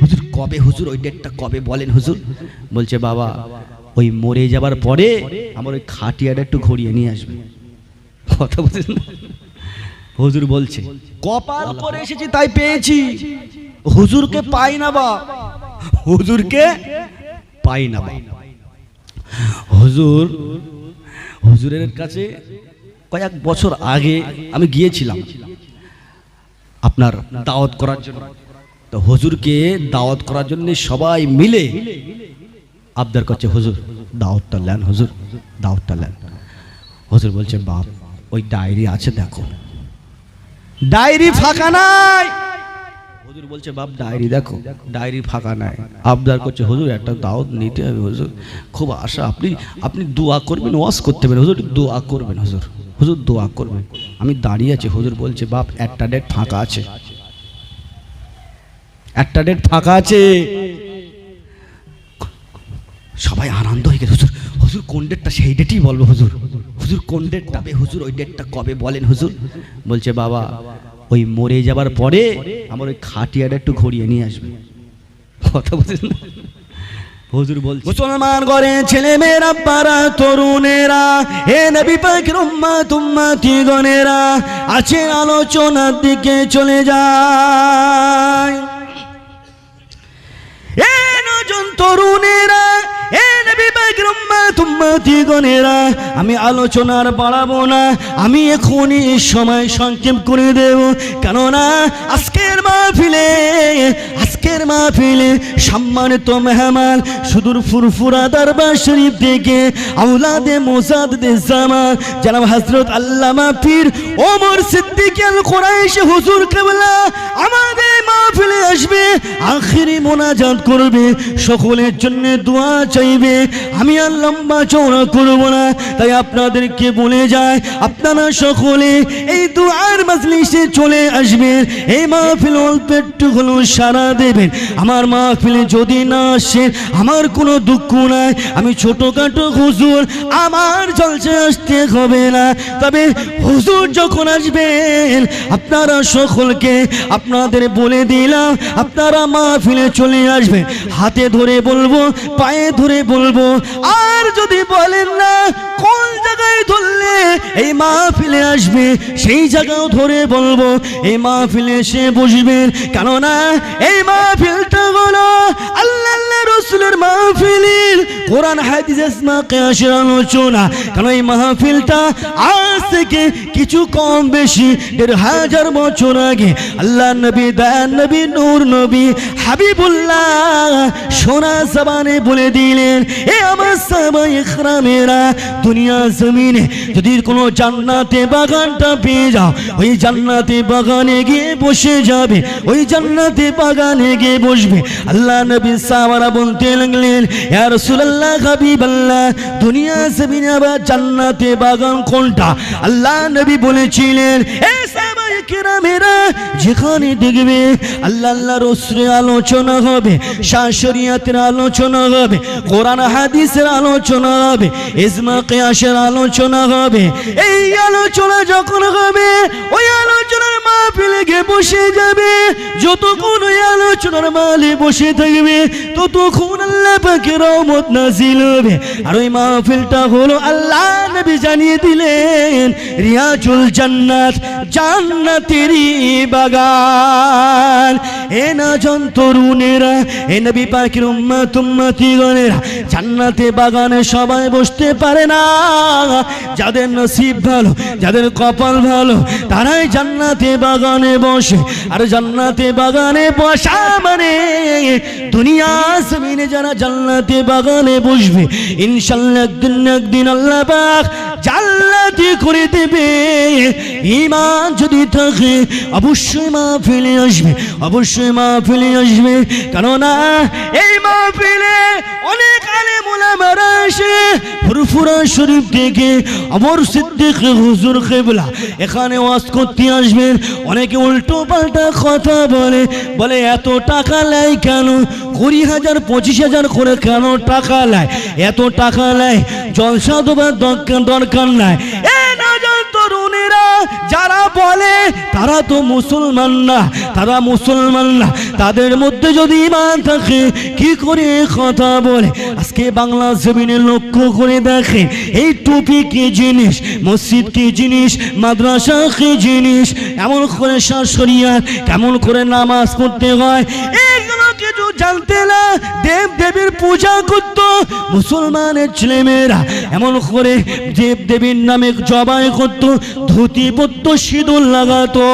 হুজুর, কবে হুজুর? ওই ডেটটা কবে বলেন হুজুর? বলছে, বাবা, ওই মরে যাবার পরে আমার ওই খাটিয়াটা একটু ঘুরিয়ে নিয়ে আসবে। কথা বুঝেন না? হুজুর বলছে, কপাল করে এসেছি, তাই পেয়েছি। হুজুরকে পাই না, বা। হুজুরকে পাই না, বা। হুজুর, হুজুরের কাছে কয়েক বছর আগে আমি গিয়েছিলাম আপনার দাওয়াত করার জন্য। তো হুজুরকে দাওয়াত করার জন্য সবাই মিলে আবদার করছে, হুজুর, দাওয়াতটা নেন, হুজুর, দাওয়াতটা নেন। হুজুর বলছে, বাপ, ওই ডায়েরি আছে দেখো। ডায়েরি ফাঁকা নাই? হুজুর বলছে, বাপ, ডায়েরি দেখো, ডায়েরি ফাঁকা নাই। আবদার করছে, হুজুর, একটা দাওয়াত নিতে হবে, হুজুর। খুব আশা, আপনি আপনি দোয়া করবেন ওয়াশ করতে পারেন। হুজুর, দোয়া করবেন, হুজুর হুজুর দোয়া করবেন। আমি দাঁড়িয়ে আছি, হুজুর বলছে, বাপ, একটা ডেট ফাঁকা আছে। একটা ডেট ফাঁকা আছে। সবাই আনন্দ হয়ে গেছে। হুজুর হুজুর কোন ডেটটা? সেই ডেটই বলব হুজুর। হুজুর, কোন ডেটটা হুজুর, ওই ডেটটা কবে বলেন হুজুর? বলছে, বাবা, ওই মরে যাবার পরে আমার ওই খাটিয়াটা একটু ঘুরিয়ে নিয়ে আসবে। কথা বুঝেন না? হুজুর বলছে, মুসলমান করে ছেলে মেয়েরা পারা তরুণেরা, হে নবী পাকের উম্মাত উম্মাতি গণেরা আছে আলোচনার দিকে চলে যায়। তরুণেরা আমি আলোচনার বাড়াবো না, আমি এখনই সময় সংক্ষেপ করে দেব। কেননা আজকের মাহফিলে আজকের মাহফিলে সম্মানিত মেহমান সুদূর ফুরফুরা দরবার শরীফ থেকে আউলাদে মোসাদ জামান জনাব হযরত আল্লামা পীর ওমর সিদ্দিক হুজুর কেবলা, আমাদের মাহফিলে আসবে, আখিরি মোনাজাত করবে, সকলের জন্য দোয়া চাইবে। আমি আর লম্বা চৌড়া করব না, তাই আপনাদেরকে বলে যায়, আপনারা সকলে এই দোয়ার মাজলিসে চলে আসবেন এই মাহফিল অল্প সারা দেবেন। আমার মাহফিলে যদি না আসেন আমার কোনো দুঃখ নাই। আমি ছোটখাটো হুজুর, আমার জলসে আসতে হবে না। তবে হুজুর যখন আসবেন, আপনারা সকলকে আপনাদের বলে দিলাম, আপনারা মাহফিলে চলে আসবেন। হাতে ধরে বলব, পায়ে ধরে বলব, আর যদি বলেন না, কোন জায়গায় ধরলে এই মাহফিলে আসবে, সেই জায়গাও ধরে বলব, এই মাহফিলে এসে বসবেন। কেননা, এই মাহফিলটা হলো আল্লাহ আল্লাহ রসুলের মাহফিলের কোরআন, হাদিস ইসমা কেয়াসের আলোচনা। কারণ আজ থেকে কিছু কম বেশি, দেড় হাজার বছর আগে আল্লাহ নবী নবী, নূর নবী, হাবিবুল্লাহ, সোনা জবানে বলে দিলেন, এ আমার দুনিয়া জমিনে যদি কোনো জান্নাতে বাগানটা পেয়ে যাও, ওই জান্নাতে বাগানে গিয়ে বসে যাবে, ওই জান্নাতে বাগানে গিয়ে বসবে। আল্লাহ নবী বলতে লাগলেন, ইয়া রাসূলুল্লাহ, হাবিবাল্লাহ, দুনিয়া জমিনে আবার জান্নাতে বাগান কোনটা? আল্লাহ নবী বলেছিলেন, এ যেখানে দেখবে আল্লাহ আলোচনা হবে, শাশরিয়াতের আলোচনা হবে, কোরআন, হাদিসের আলোচনা হবে কিয়াসের আলোচনা হবে। এই আলোচনা যখন হবে, ওই আলোচনার বসে যাবে। যতক্ষণ ওই আলোচনার মালে বসে থাকবে, ততক্ষণ আল্লাহ পাকের রহমত নাজিল হবে। আর ওই হলো আল্লাহ নবী জানিয়ে দিলেন, রিয়াজুল জান্নাত জান্নাতেরই বাগান। এ না এ পাখির জান্নাতে বাগানে সবাই বসতে পারে না। যাদের নসিব ভালো, যাদের কপাল ভালো, তারাই জান্নাতে বাগানে বসে। আর জান্নাতে বাগানে বসা মানে দুনিয়া জমিনে যারা জান্নাতে বাগানে বসবে, ইনশাল্লাহ একদিন একদিন আল্লাহ পাক জান্নাতি করে দেবে। ইমান যদি থাকে অবশ্যই মা ফেলে আসবে, অবশ্যই মা ফেলে আসবে। কেননা এই মা ফেলে অনেক আলে আসে, ফুরফুরা শরীফ থেকে অমর সিদ্দিক হুজুর এখানে ওয়াজ করতে আসবেন। অনেকে উল্টো পাল্টা কথা বলে বলে, এত টাকা নেয় কেন? কুড়ি হাজার, পঁচিশ হাজার করে কেন টাকা নেয় এত টাকা নেয় জলসা দরকার দরকার নাই। যারা বলে, তারা তো মুসলমান না, তারা মুসলমান না। তাদের মধ্যে যদি ইমান থাকে, কি করে কথা বলে? আজকে বাংলা জমিনে লক্ষ্য করে দেখে, এই টুপি কি জিনিস? মসজিদ কি জিনিস? মাদ্রাসা কি জিনিস? এমন করে শাশুড়িয়া কেমন করে নামাজ পড়তে হয়? কিছু জানতে না, দেব দেবীর পূজা করত। মুসলমানের ছেলেমেয়েরা এমন করে দেব দেবীর নামে জবাই করত ধুতি পরত সিঁদুর লাগাতো।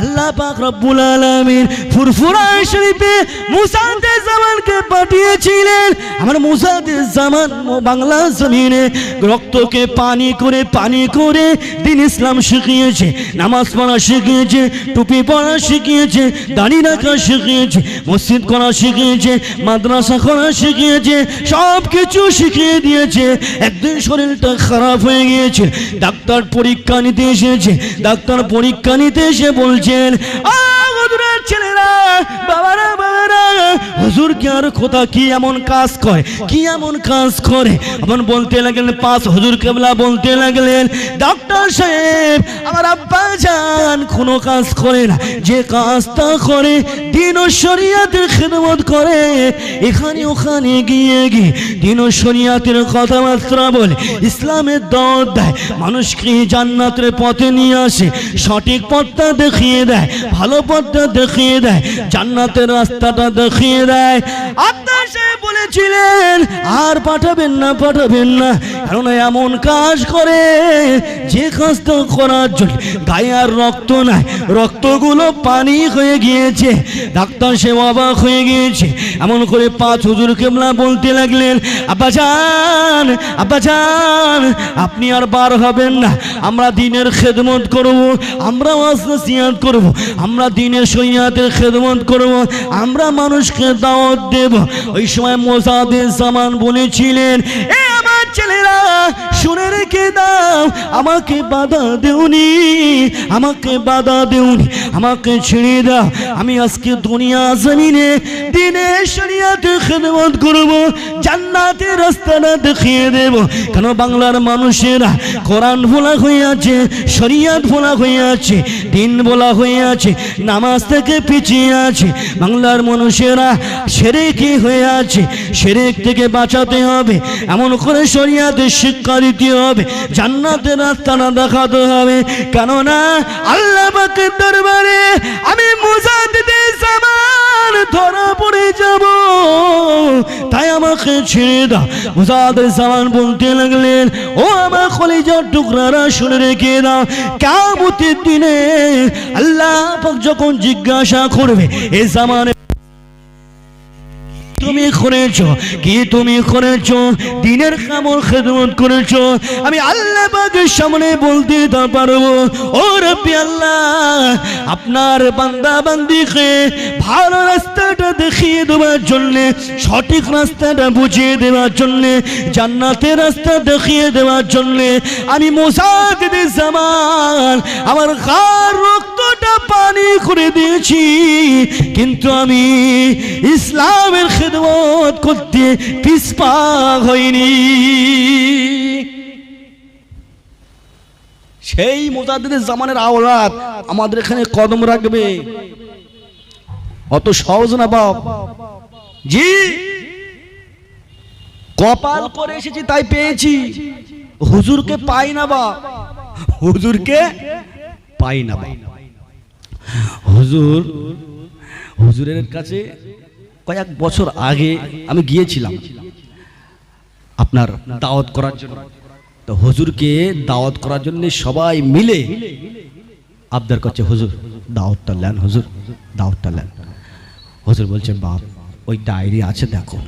আল্লাহ পাক রব্বুল আলামিন ফুরফুরা শরীফে মুসাদে জামানকে পাঠিয়েছিলেন। আমার মুসাদে জামান বাংলা জমিনে রক্তকে পানি করে পানি করে দিন ইসলাম শিখিয়েছে, নামাজ পড়া শিখিয়েছে, টুপি পড়া শিখিয়েছে, দাড়ি রাখা শিখিয়েছে, মসজিদ করা শিখিয়েছে, মাদ্রাসা করা শিখিয়েছে সব কিছু শিখিয়ে দিয়েছে। একদিন শরীরটা খারাপ হয়ে গিয়েছে, ডাক্তার পরীক্ষা নিতে এসেছে, ডাক্তার পরীক্ষা নিতে এসে বলছেন "আ, হুজুরের ছেলেরা বাবারা বাবারা হুজুর কি আর খোদা কি এমন কাজ করে? কি এমন কাজ করে? এমন বলতে লাগলেন, পাঁচ হুজুর কেবলা বলতে লাগলেন ডক্টর সাহেব, আমার আব্বা যান, কোনো কাজ করে না। যে কাজটা করে, দিন ও শরিয়াতের খেদমত করে। এখানে ওখানে গিয়ে গিয়ে দিন ও শরিয়াতের কথাবার্তা বলে, ইসলামের দর দেয়, মানুষকে জান্নাতের পথে নিয়ে আসে, সঠিক পথটা দেখিয়ে দেয়, ভালো পথটা দেখিয়ে দেয়, জান্নাতের রাস্তাটা দেখিয়ে দেয়। আপনার সে বলেছিলেন, আর পাঠাবেন না পাঠাবেন না। কারণ এমন কাজ করে যে কাজটা করার জন্য গায়ে আর রক্ত নাই। রক্তগুলো পানি হয়ে গিয়েছে। ডাক্তার সে অবাক হয়ে গিয়েছে। এমন করে পাঁচ হুজুর কেমলা বলতে লাগলেন আপনি আর বার হবেন না। আমরা দিনের খেদমত করব, আমরা ওয়াসিয়াত করব, আমরা দিনের সৈয়াদের খেদমত করব, আমরা মানুষকে দাওয়াত দেব। ওই সময় মোসাদের জামান বলেছিলেন এ ছেলেরা, শুনে রেখে দাও, আমাকে বাধা দেউনি আমাকে বাধা দেউনি আমাকে ছেড়ে দাও। আমি আজকে দুনিয়া জমিনে দিনে শরিয়াতে খেদমত করব রাস্তাটা দেখিয়ে দেব। কেন বাংলার মানুষেরা কোরআন ভোলা হয়ে আছে, শরিয়াত ভোলা হয়ে আছে, দিন বলা হয়ে আছে, নামাজ থেকে পিছিয়ে আছে। বাংলার মানুষেরা সেরেকি হয়ে আছে, সেরেক থেকে বাঁচাতে হবে। এমন করে শরিয়াতের শিক্ষা দিতে হবে, জান্নাতের রাস্তাটা দেখাতে হবে। কেননা আল্লাহ পাকের দরবারে আমি ধরা পড়ে যাব। তাই আমাকে ছেড়ে দাও। মুজাদ্দিদে জামান বলতে লাগলেন, ও আমার টুকরারা, শুনে রেখে দাও। কামতের দিনে আল্লাহ যখন জিজ্ঞাসা করবে, এ জামানে তুমি করেছ? কি তুমি করেছ? দিনের কামল খেদমত করেছ? আমি আল্লাহ পাকের সামনে বলতে তা পারব। ও রব্বি আল্লাহ, আপনার বান্দা বান্দিকে ভালো রাস্তাটা দেখিয়ে দেওয়ার জন্য, সঠিক রাস্তাটা বুঝিয়ে দেওয়ার জন্য, জান্নাতের রাস্তা দেখিয়ে দেওয়ার জন্য, আমি মোসাদিদে জামান আমার কার রক্তটা পানি করে দিয়েছি। কিন্তু আমি ইসলামের খেদমত করতে পিসপা হইনি সেই মোজাদ্দিদের জামানের আওলাদ আমাদের এখানে কদম রাখবে। অত সহজ না বাপ? জি। কপাল করে এসেছি, তাই পেয়েছি। হুজুরকে পাই না বা হুজুরকে পাই না বা হুজুর, হুজুরের কাছে কয়েক বছর আগে আমি গিয়েছিলাম আপনার দাওয়াত করার জন্য। তো হুজুরকে দাওয়াত করার জন্য সবাই মিলে আবদার করছে, হুজুর, দাওয়াতটা নেন, হুজুর, দাওয়াতটা নেন। হুজুর বলছেন বাপ, ওই ডায়েরি আছে দেখো।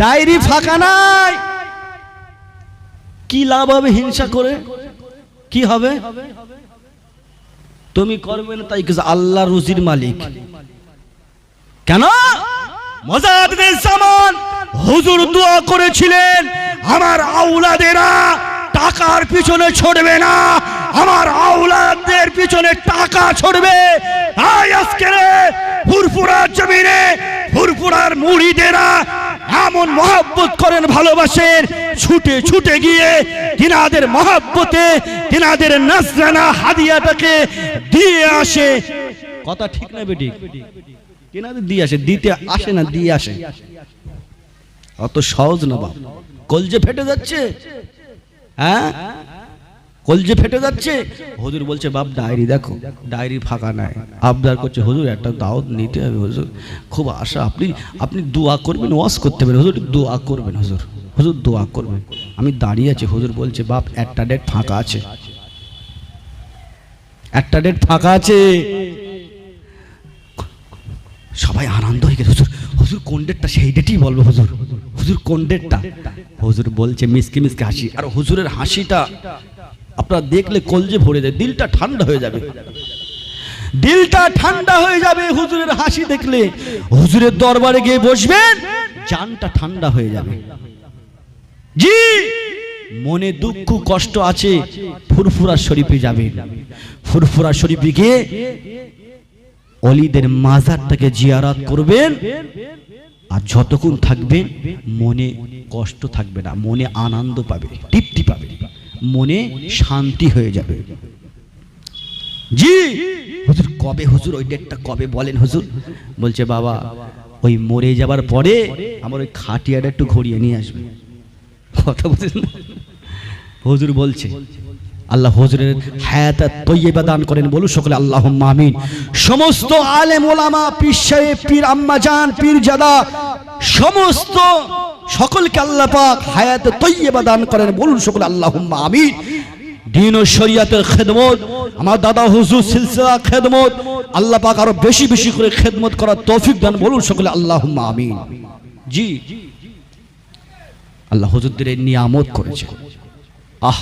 ডায়েরি ফাঁকা নাই। কি লাভ হবে হিংসা করে? কি হবে? তুমি করবে না তাই আল্লাহ রুজির মালিক। কেন? সামান হুজুর দোয়া করেছিলেন, আমার আউলাদেরা টাকার পিছনে ছড়বে না, আমার আউলাদের পিছনে টাকা ছড়বে। আজ আজকে ফুরফুরার জমিনে, ফুরফুরার মুড়িদেরা এমন মহাব্বত করেন, ভালোবাসেন, ছুটে ছুটে গিয়ে তিনাদের মহাব্বতে, তিনাদের নাজরানা হাদিয়াটাকে দিয়ে আসে। কথা ঠিক না বেটি তিনাদের দিয়ে আসে, দিতে আসে না, দিয়ে আসে। অত সহজ না বাপ। কলজে ফেটে যাচ্ছে। হ্যাঁ? কলজে ফেটে যাচ্ছে। হুজুর বলছে, বাপ, ডায়েরি দেখো। ডায়েরি ফাঁকা নাই। আবদার করছে। হুজুর, একটা দাওয়াত নিতে হবে, হুজুর। খুব আশা। আপনি আপনি দোয়া করবেন ওয়াশ করতে পারেন হুজুর, দোয়া করবেন, হুজুর। হুজুর, দোয়া করবেন। আমি দাঁড়িয়ে আছি। হুজুর বলছে, বাপ, একটা ডেট ফাঁকা আছে। একটা ডেট ফাঁকা আছে। সবাই আনন্দ হয়ে গেছে। হুজুর হুজুর কোন ডেটটা সেই ডেটই বলব হুজুর। হুজুর কোন ডেটটা হুজুর বলছে মিসকে মিসকে হাসি। আর হুজুরের হাসিটা আপনারা দেখলে কলজে ভরে যায়, দিলটা ঠান্ডা হয়ে যাবে। দিলটা ঠান্ডা হয়ে যাবে হুজুরের হাসি দেখলে। হুজুরের দরবারে গিয়ে বসবেন, জানটা ঠান্ডা হয়ে যাবে। জি, মনে দুঃখ, কষ্ট আছে, ফুরফুরা শরীফে যাবে ফুরফুরা শরীফে গিয়ে অলিদের মাজারটাকে জিয়ারাত করবেন আর যতক্ষণ থাকবেন মনে কষ্ট থাকবে না, মনে আনন্দ পাবে, তৃপ্তি পাবে, মনে শান্তি হয়ে যাবে। জি! হুজুর, কবে হুজুর, ওই ডেটটা কবে বলেন হুজুর? বলছে, বাবা, ওই মরে যাবার পরে আমার ওই খাটিয়াটা একটু ঘুরিয়ে নিয়ে আসবে। কথা বুঝেন না? হুজুর বলছে আল্লাহ হুজুরের হায়াত তৈয়বা দান করেন বলু সকলে আল্লাহ আমিন। সমস্ত আলেম ওলামা, পীর সাহেব, পীর আম্মা জান, পীর জাদা, সমস্ত সকলকে আল্লাহ পাক হায়াত তৈয়বা দান করেন, বলুন সকলে আল্লাহ আমিন। দিন ও শরিয়াতের খেদমত, আমার দাদা হুজুর সিলসিলা খেদমত, আল্লাহ পাক আরও বেশি বেশি করে খেদমত করার তৌফিক দান, বলুন সকলে আল্লাহ আমিন। জি আল্লাহ হুজুরদের নিয়ামত করেছে। আহ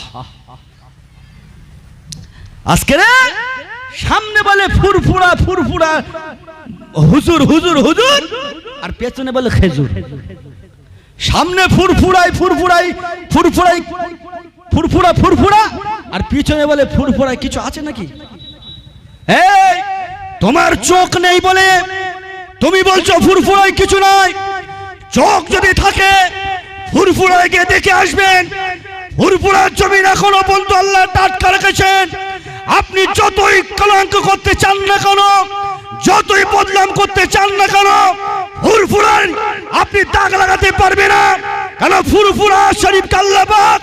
আজকে রে, সামনে বলে ফুরফুরা ফুরফুরা, হুজুর হুজুর হুজুর, আর পেছনে বলে খেজুর। সামনে ফুরফুরাই ফুরফুরাই ফুরফুরাই, ফুরফুরা ফুরফুরা, আর পিছনে বলে ফুরফুরাই কিছু আছে নাকি? এই, তোমার চোখ নেই বলে তুমি বলছো ফুরফুরাই কিছু নাই। চোখ যদি থাকে, ফুরফুরায় গিয়ে দেখে আসবেন। ফুরফুরার জমিন এখনও পর্যন্ত আল্লাহ টাটকা রেখেছেন। আপনি যতই কলঙ্ক করতে চান না কেন, যতই বদনাম করতে চান না কেন ফুরফুরান আপনি দাগ লাগাতে পারবে না। কেন ফুরফুরা শরীফ কাল্লাবাদ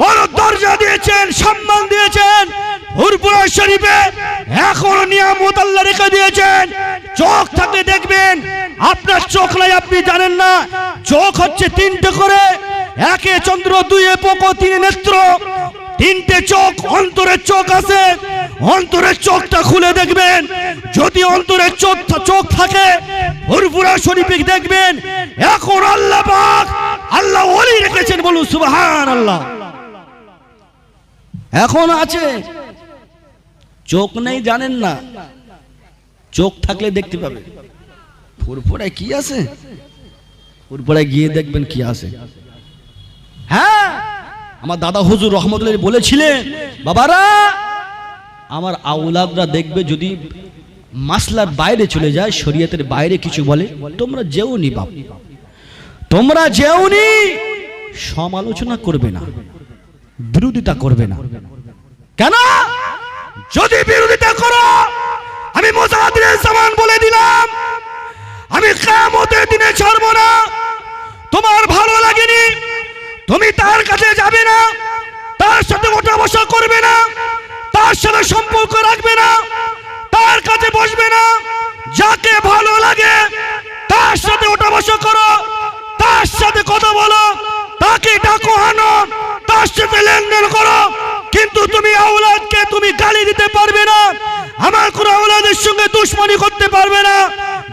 বড় দরজা দিয়েছেন, সম্মান দিয়েছেন। ফুরফুরা শরীফে এখনও নিয়ামত আল্লাহ রেখে দিয়েছেন। চোখ থাকলে দেখবেন, আপনার চোখ নাই, আপনি জানেন না। চোখ হচ্ছে তিনটে করে, একে চন্দ্র, দুয়ে পোক, তিনে নেত্র। তিনটে চোখ, অন্তরের চোখ আছে। অন্তরের চোখটা খুলে দেখবেন। যদি অন্তরের চোখ চোখ থাকে ফুরফুরা শরীফে দেখবেন। এখন আল্লাহ পাক, আল্লাহ ওলি রেখেছেন বলুন সুবহান আল্লাহ এখন আছে। চোখ নেই জানেন না। চোখ থাকলে দেখতে পাবে ফুরফুরায় কি আছে? ফুরফুরায় গিয়ে দেখবেন কি আছে। হ্যাঁ? আমার দাদা হুজুর রহমতুল্লাহ বলেছিলেন, বাবারা, আমার আউলাদরা দেখবে যদি মাসলার বাইরে চলে যায়, শরীয়তের বাইরে কিছু বলে, তোমরা যেও নি বাপ। তোমরা যেও নি সমালোচনা করবে না, বিরোধিতা করবে না। কেন? যদি বিরোধিতা করো, আমি মোজাহির জামান বলে দিলাম, আমি কিয়ামতের দিনে ছাড়বো না। তোমার ভালো লাগেনি তুমি তার কাছে যাবে না, তার সাথে ওঠা বসা করবে না, তার সাথে সম্পর্ক রাখবে না, তার কাছে বসবে না, যাকে ভালো লাগে তার সাথে ওঠা বসা করো, তার সাথে কথা বলো, তাকে ডাকো আনো তার সাথে লেনদেন করো, কিন্তু তুমি আওলাদকে তুমি গালি দিতে পারবে না, আমার কোন আওলাদের সঙ্গে দুশ্মনী করতে পারবে না,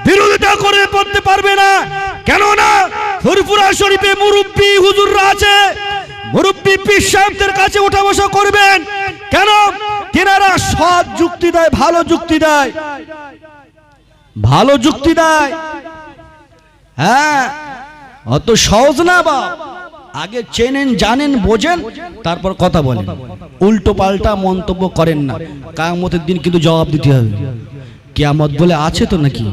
বিরোধিতা করে পড়তে পারবে না, কেননা ফুরফুরা শরীফে মুরব্বী হুজুররা পীর সাহেবদের কাছে ওঠা বসা করবেন। কেন? তেনারা সৎ যুক্তি দেয়, ভালো যুক্তি দেয়। ভালো যুক্তি দেয়। হ্যাঁ অত সহজ না বা আগে চেনেন, জানেন, বোঝেন, তারপর কথা বলেন। উল্টো পাল্টা মন্তব্য করেন না। কায়ামতের দিন কিন্তু জবাব দিতে হবে। কিয়ামত বলে আছে তো নাকি?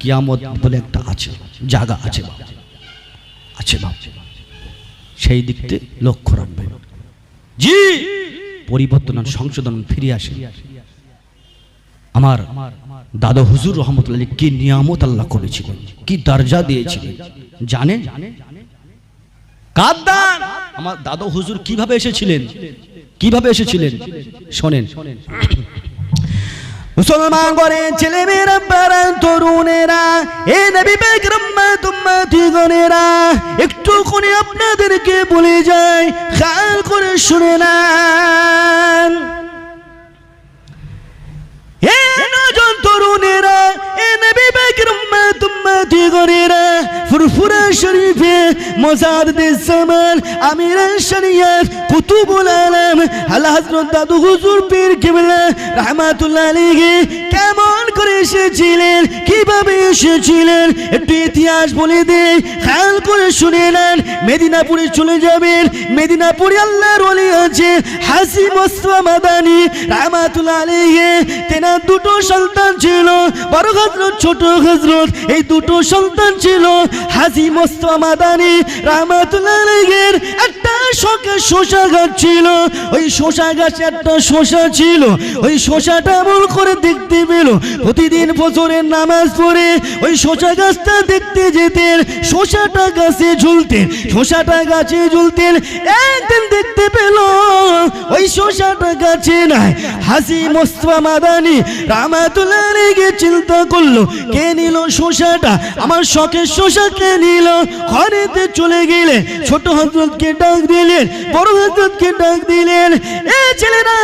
কিয়ামত বলে একটা আছে, জায়গা আছে বাবা। আছে বাপ। সেই দিকতে লক্ষ্য রাখবেন। জি! পরিবর্তন সংশোধন ফিরে আসে আমার দাদা হুজুর রহমতুল্লাহ কি নিয়ামত আল্লাহ করেছিলেন, কি দরজা দিয়েছিলেন, জানেন? কাদ্দান আমার দাদা হুজুর কীভাবে এসেছিলেন? কীভাবে এসেছিলেন? শোনেন। মুসলমান করে ছেলে মেয়েরা পারা তরুণেরা, এ নবী বেগরম্মা গনেরা একটু কোনে আপনাদেরকে বলে যায় খাল করে শুনে না হে নজন তরুণেরা কেমন করে এসেছিলেন কীভাবে এসেছিলেন একটু ইতিহাস বলে দেই খেয়াল করে শুনে মেদিনাপুরে চলে যাবেন মেদিনাপুরে আল্লাহর ওলি আছে হাসি মোস্তফা মাদানি আলাইহি তেনার দুটো সন্তান ছিল বড় ছোট হযরত এই দুটো সন্তান ছিল হাসি মোস্তফা মাদানি রাহমাতুল্লাহ একটা শখের শশা গাছ ছিল, ওই শশা গাছে একটা শশা ছিল, ওই শশাটা এমন করে দেখতে পেল, প্রতিদিন ফজরের নামাজ পড়ে ওই শশা গাছটা দেখতে যেতেন শশাটা গাছে ঝুলতেন শশাটা গাছে ঝুলতেন, একদিন দেখতে পেল, ওই শশাটা গাছে নাই। হাসি মোস্তফা মাদানি রামাতুল্লাহ চিন্তা করল, কে নিল শশাটা আমার শখের শশা কে নিল। ঘরেতে চলে গেলে ছোট হজরতকে ডাক দিলেন, বড় হজরতকে ডাক দিলেন, এ ছেলেরা,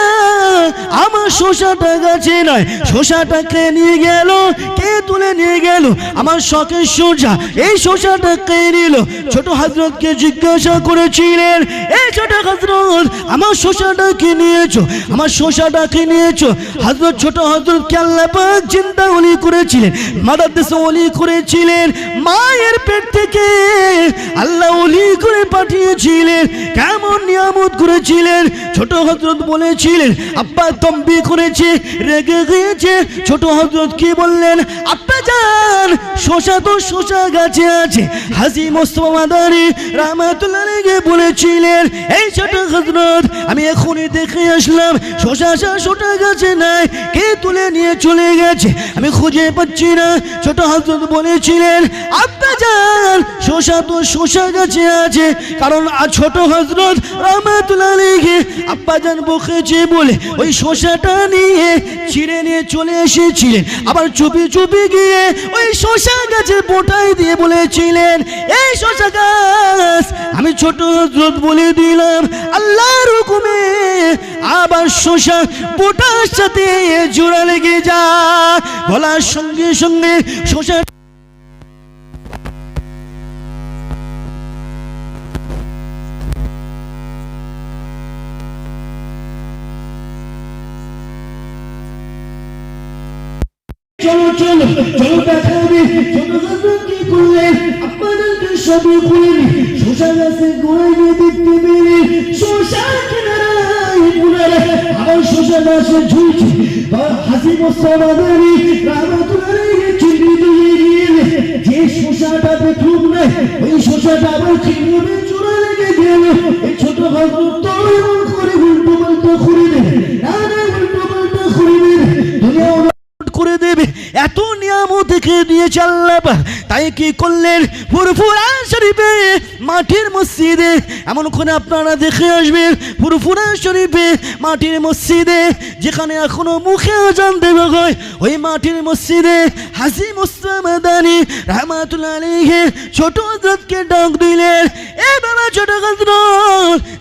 আমার শশাটা গাছে নয় শশাটা কে নিয়ে গেল, কে তুলে নিয়ে গেল? আমার শখের শসা এই শশাটা কে নিল। ছোট হজরতকে জিজ্ঞাসা করেছিলেন এই ছোট হজরত, আমার শশাটা কে নিয়েছো? আমার শশাটা কে নিয়েছো? হজরত, ছোট হজরত কে আল্লাহ চিন্তা ওলি করেছিলেন। মায়ের পেট থেকে আল্লাহ ওলি করে পাঠিয়েছিলেন, কেমন নিয়ামত করেছিলেন? ছোট হজরত বলেছিলেন, আব্বা তম্বি করেছে, রেগে গিয়েছে। ছোট হজরত কি বললেন? আব্বা যান শশা তো শশা গাছে আছে। হাসি মোস্তফা মাদারি রামাতুল্লাহ বলেছিলেন ছোট হজরত, আমি এখনই দেখে আসলাম শশা শশা গাছে নাই, কে তুলে নিয়ে চলে গেছে? আমি খুঁজে পাচ্ছি না, ছোট হজরত বলেছিলেন, আব্বা যান শশা তো শশা গাছে আছে, কারণ ছোট হজরত রহমাতুল্লাহ আলাইহি, আব্বা যান বকেছে বলে, ওই শশাটা নিয়ে ছিঁড়ে নিয়ে চলে এসেছিলেন, আবার চুপি চুপি গিয়ে ওই শশা গাছের বোটাই দিয়ে বলেছিলেন, এই শশা গাছ, আমি ছোট হজরত বলে দিলাম আল্লাহর হুকুমে আবার বোটার সাথে জোড়া লেগে যা বলার সঙ্গে সঙ্গে শশা চলো চলো চলো সবই শশা গাছে দেখতে পেলেন চিনি দিয়ে গেলে যে শশাটা দেখলুম না ওই শশাটা আবার চিনবে চোরা লেগে গেল এই ছোট করে উল্টো পাল্টা খুঁড়ে দেবে না না খুঁড়ে দেবে দুনিয়া করে দেবে এত নিয়ামত দেখে দিয়েছে আল্লাহ। তাই কি করলেন? ফুরফুরা শরীফে মাটির মসজিদে, এমন করে আপনারা দেখে আসবেন, ফুরফুরা শরীফে মাটির মসজিদে, যেখানে এখনও মুখে দেবে হয় ওই মাটির মসজিদে হাসি মুস্তামাদানি রহমাতুল্লাহ আলাইহি ছোট হযরতকে ডাক দিলেন, এ বাবা ছোট হযরত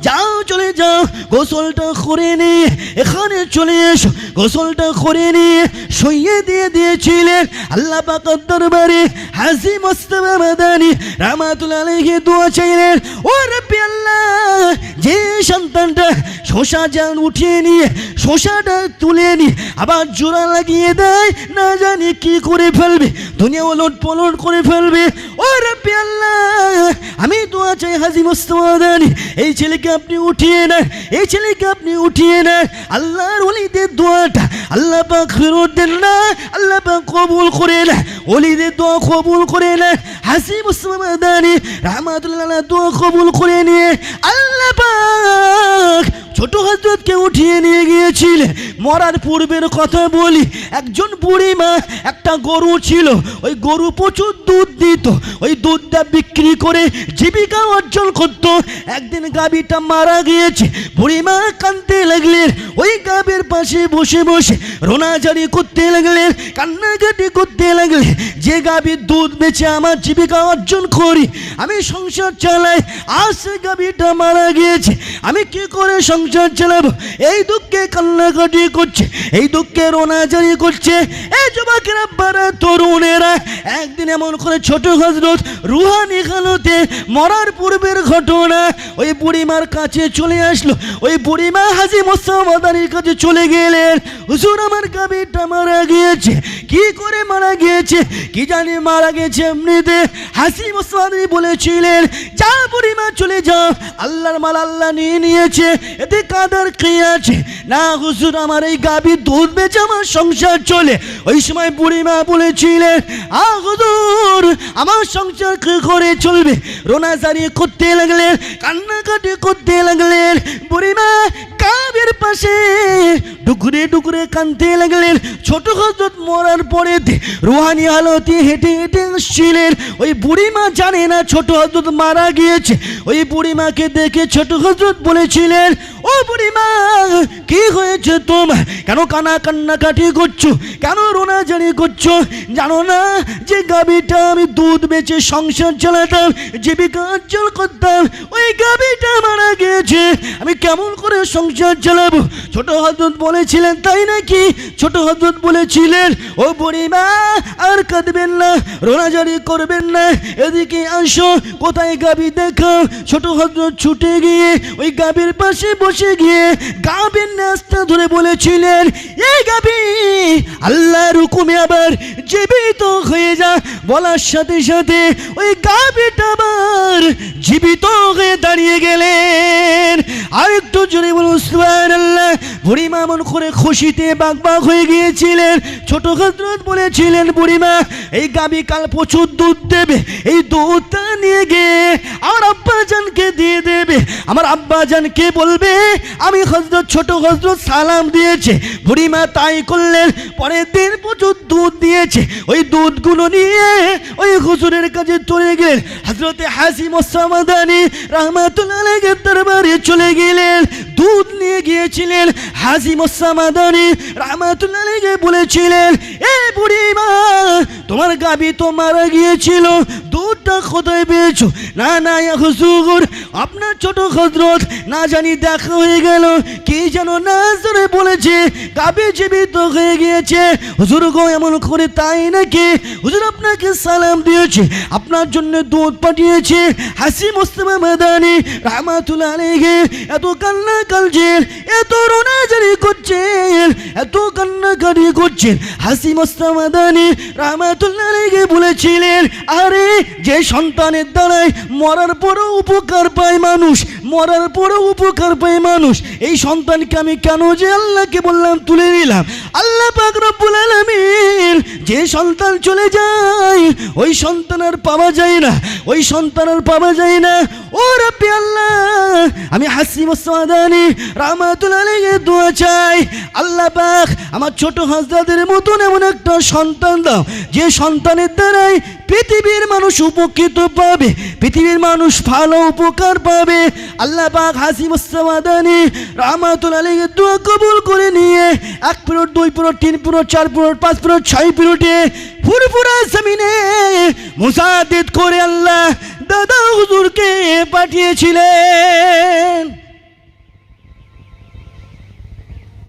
যাও চলে যাও, গোসলটা করে নিয়ে এখানে চলে এসো, গোসলটা করে নিয়ে সইয়ে দিয়ে দিয়েছিলেন আল্লাহ পাকের দরবারে হাসি মোস্তফা মাদানি রামাতুল্লাহ আলাইহি দোয়া চাইলেন, ও রব্বি আল্লাহ, যে সন্তানটা শশা যান উঠিয়ে নিয়ে, শশাটা তুলে নিয়ে আবার জোড়া লাগিয়ে দেয়, না জানি কি করে ফেলবে, দুনিয়া ওলট পলট করে ফেলবে। ও রব্বি আল্লাহ, আমি দোয়া চাই হাজি মোস্তমাদানি এই ছেলেকে আপনি উঠিয়ে না এই ছেলেকে আপনি উঠিয়ে না আল্লাহর ওলিদের দোয়াটা আল্লাহ পাক ফেরত দেন না, আল্লাহ পাক কবুল করে না ওলিদের দোয়া কবুল করে না হাসি মোস্তমাদানি রহমাতুল্লাহ দোয়া কবুল করে নিয়ে আল্লাহ পাক ছোট হজরতকে উঠিয়ে নিয়ে গিয়েছিলেন মরার পূর্বের কথা বলি, একজন বুড়ি মা, একটা গরু ছিল। ওই গরু প্রচুর দুধ দিত। ওই দুধটা বিক্রি করে জীবিকা অর্জন করত। একদিন গাবিটা মারা গিয়েছে। বুড়ি মা কানতে লাগলেন। ওই গাবের পাশে বসে বসে রোনাজারি করতে লাগলেন, কান্নাকাটি করতে লাগলেন। যে গাবির দুধ বেচে আমার জীবিকা অর্জন করি, আমি সংসার চালাই আজ গাবিটা মারা গিয়েছে। আমি কি করে সংসার চালাবো এই দুঃখে কান্নাকাটি করছে, এই দুঃখে রোনাজারি করছে। এই যুবকেরা, বারা তরুণেরা, একদিন এমন করে ছোট হজরত রুহানি খালতে মরার পূর্বের ঘটনা, ওই বুড়িমার কাছে চলে আসলো। ওই বুড়িমা হাজি মোসামাদানির কাছে চলে গেলেন। হুজুর, আমার গাবিটা মারা গিয়েছে। কি করে মারা গিয়েছে? কি জানি মারা গেছে এমনিতে। হাসি মোসামাদানি বলেছিলেন, যা বুড়িমা, চলে যাও। আল্লাহর মাল আল্লাহ নিয়ে নিয়েছে। এতে কাদার খেয়ে আছে? না, হুজুর, আমার এই গাবি দুধ বেচে আমার সংসার চলে। ওই সময় বুড়িমা বলেছিলেন, আ হুজুর, আমার সংসার কি করে চলবে? রোনা জারিয়ে করতে লাগলেন, কান্নাকাটি করতে লাগলেন। বুড়িমা গাবের পাশে ডুকরে ডুকরে কানতে লাগলেন। ছোট হজরত মরার পরে রুহানি আলোতে হেঁটে হেঁটে আসছিলেন ওই বুড়িমা জানে না ছোট হজরত মারা গিয়েছে। ওই বুড়িমাকে দেখে ছোট হজরত বলেছিলেন, ও বুড়িমা, কি হয়েছে তোমার? কেন কানা কান্নাকাটি করছ? কেন রোনাজারি করছ? জানো না যে গাবিটা আমি দুধ বেচে সংসার চালাতাম, জীবিকা অর্জন করতাম, ওই গাবিটা মারা গিয়েছে। আমি কেমন করে সংসার চালাবো? ছোট হজরত বলেছিলেন, তাই নাকি? ছোট হজরত বলেছিলেন, ও বুড়িমা, আর কাঁদবেন না রোনাজারি করবেন না, এদিকে আসো, কোথায় গাবি দেখো? ছোট হজরত ছুটে গিয়ে ওই গাবির পাশে বসে গিয়ে গাবির নাস্তা ধরে বলেছিলেন এই গাবি, আল্লাহর হুকুমে আবার জীবিত হয়ে যা। বলার সাথে সাথে ওই গাবিটা আবার জীবিত হয়ে দাঁড়িয়ে গেলেন। আর একটু জোরে বলুন, সুবহানাল্লাহ। বুড়িমা মন করে খুশিতে বাগ বাগ হয়ে গিয়েছিলেন। ছোট হজরত বলেছিলেন, বুড়িমা, এই গাবি কাল প্রচুর দুধ দেবে, এই দুধটা নিয়ে গিয়ে আমার আব্বাজানকে দিয়ে দেবে। আমার আব্বাজানকে বলবে? আমি হজরত, ছোট হজরত সালাম দিয়েছে। বুড়িমা তাই করলেন, পরের দিন প্রচুর দুধ দিয়েছে। ওই দুধগুলো নিয়ে ওই হুজুরের কাছে চলে গেলেন। হজরতে হাসি মোসামাদানি রহমাতুল্লাহ দরবারে চলে গেলেন। দুধ নিয়ে গিয়েছিলেন। হাজি মোসামাদানি রহমাতুল্লাহ বলেছিলেন এ বুড়ি মা তোমার গাবি তো মারা গিয়েছিল দুধটা কোথায় পেয়েছ? না না ইয়া হুজুর, আপনার ছোট হজরত না জানি দেখা হয়ে গেল। কি যেন না জোরে বলেছে, গাবি জীবিত হয়ে গিয়েছে। হুজুর গো, এমন করে তাই নাকি? হুজুর আপনাকে সালাম দিয়েছে, আপনার জন্য দুধ পাঠিয়েছে। হাসি মোস্তফা মাদানি রহমাতুল্লাহ আলাইহি, এত কান্না কালছেন এত রোনাজারি করছেন, এত কান্নাকাটি করছেন। হাসি মোস্তফা মাদানি রহমাতুল্লাহ আলাইহি বলেছিলেন, আরে যে সন্তানের দ্বারাই মরার পরও উপকার পায় মানুষ, মরার পরও উপকার পায় মানুষ। এই সন্তানকে আমি কেন যে আল্লাহকে বললাম, তুলে নিলাম? আল্লাহ পাক যে সন্তান চলে যায়, ওই সন্তান আর পাওয়া যায় না, ওই সন্তান আর পাওয়া যায় না। ও রব্বি আল্লাহ, আমি হাসি মোসাদানি রাহমাতুল্লাহ আলাইহি দোয়া চাই। আল্লাহ পাক আমার ছোট হাজরাদের মতন এমন একটা সন্তান দাও, যে সন্তানের দ্বারাই পৃথিবীর মানুষ উপকৃত পাবে, পৃথিবীর মানুষ ভালো উপকার পাবে। আল্লাহ পাক হাসি মোসাদানি রাহমাতুল্লাহ আলাইহি দোয়া কবুল করে নিয়ে, এক পিরিয়ড দুই পিরিয়ড তিন পিরিয়ড চার পিরিয়ড পাঁচ পিরিয়ড ছয় পিরিয়ডে ফুরফুরা জমিনে মুসাদিদ করে আল্লাহ দাদা হুজুরকে পাঠিয়েছিলেন।